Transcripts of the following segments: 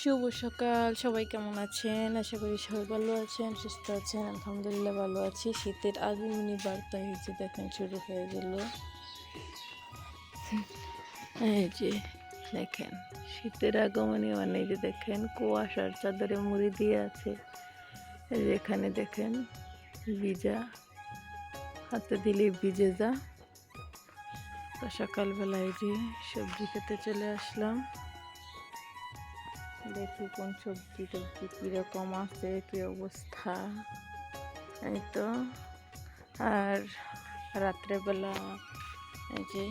শুভ সকাল। সবাই কেমন আছেন? আশা করি সবাই ভালো আছেন, সুস্থ আছেন, আলহামদুলিল্লাহ ভালো আছি। শীতের আগমনী বার্তা হয়েছে দেখেন শুরু হয়ে গেল। এই যে দেখেন, শীতের আগমনী মানে যে দেখেন, কুয়াশার চাদরে মুড়ি দিয়ে আছে। এখানে দেখেন, ভিজা, হাতে দিলে ভিজে যা। তো সকালবেলা এই যে সবজি খেতে চলে আসলাম। দেখি কোন সবজি টবজি কীরকম আছে, কী অবস্থা। এই তো। আর রাত্রেবেলা এই যে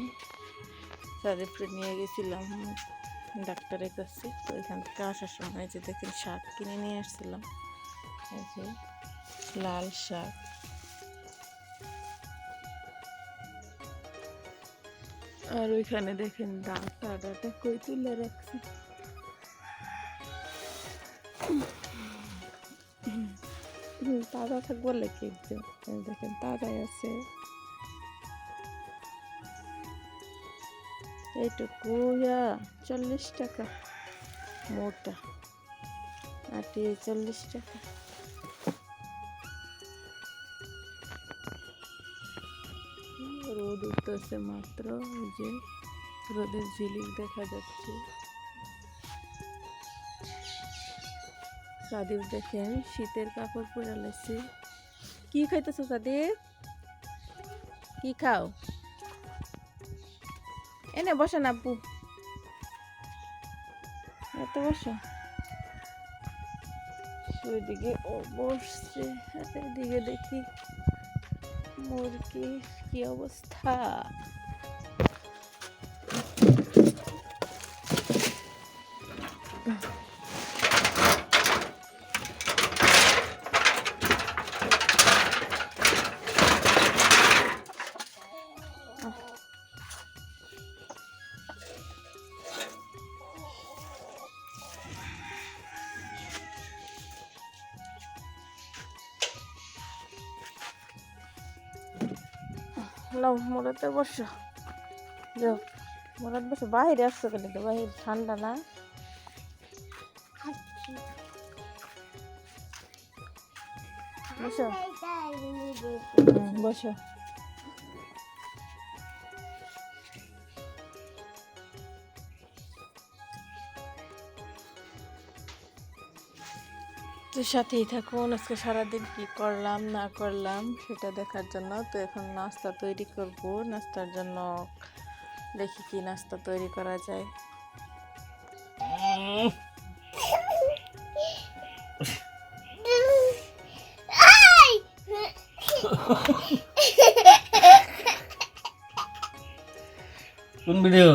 তাদেরকে নিয়ে গেছিলাম ডাক্তারের কাছে, তো এখান থেকে আসার সময় যে দেখেন শাক কিনে নিয়ে আসছিলাম। এই যে লাল শাক। আর ওইখানে দেখেন ডাটা ডাটা কই তুলে রাখছি। হুম, তাজা থাকব বলে কি দেখেন তাজাই আছে। এইটুকু চল্লিশ টাকা মোটা। আটি চল্লিশ টাকা। রোদ উঠতেছে মাত্র যে রোদের ঝিলিক দেখা যাচ্ছে। সাদিব দেখেন, শীতের কাপড় পরে লাগছে কি খাইতেছো সাদিব কি খাও? এনে বসেন আব্বু এত বসো। ওইদিকে ও বসছে আর এদিকে দেখি মুরগির কি অবস্থা। নাও মোড়াতে বসো। যাও মোড়াত বসো। বাইরে আসছো কেন তো? বাইরে ঠান্ডা না? বসো। হুম, বসো। তো সাথেই থাকুন। আজকে সারাদিন কি করলাম, না করলাম সেটা দেখার জন্য। তো এখন নাস্তা তৈরি করব। নাস্তার জন্য দেখি কি নাস্তা তৈরি করা যায়। কোন ভিডিও?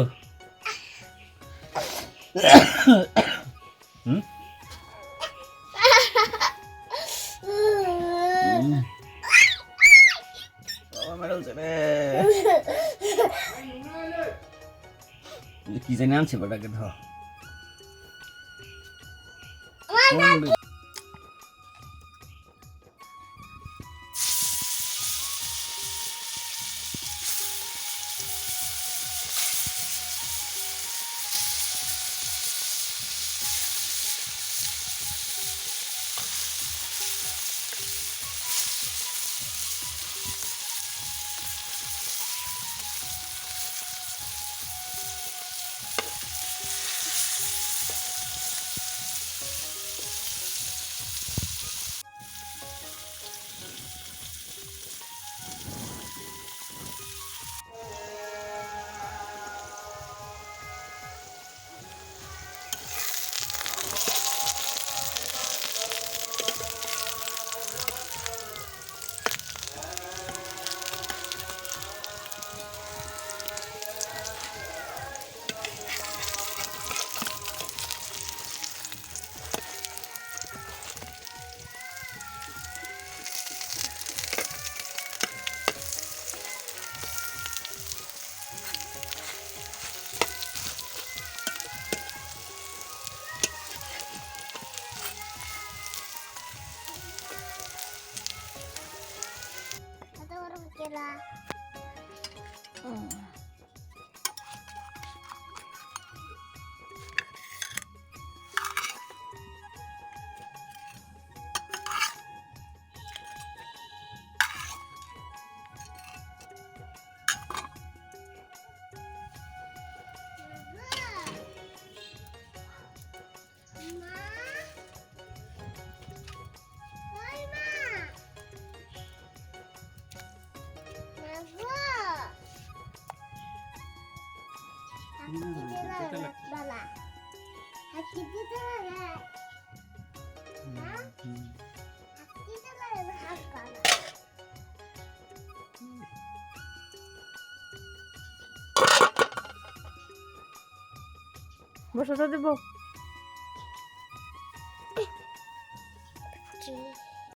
কি জানি আনছে বেটাকে ধর। কোন যেতে লাগছে। বাবা। হাতি দিতে পারে হুম, হুম। হাতি দিতে পারে হাত পারে বসে তো দেবো।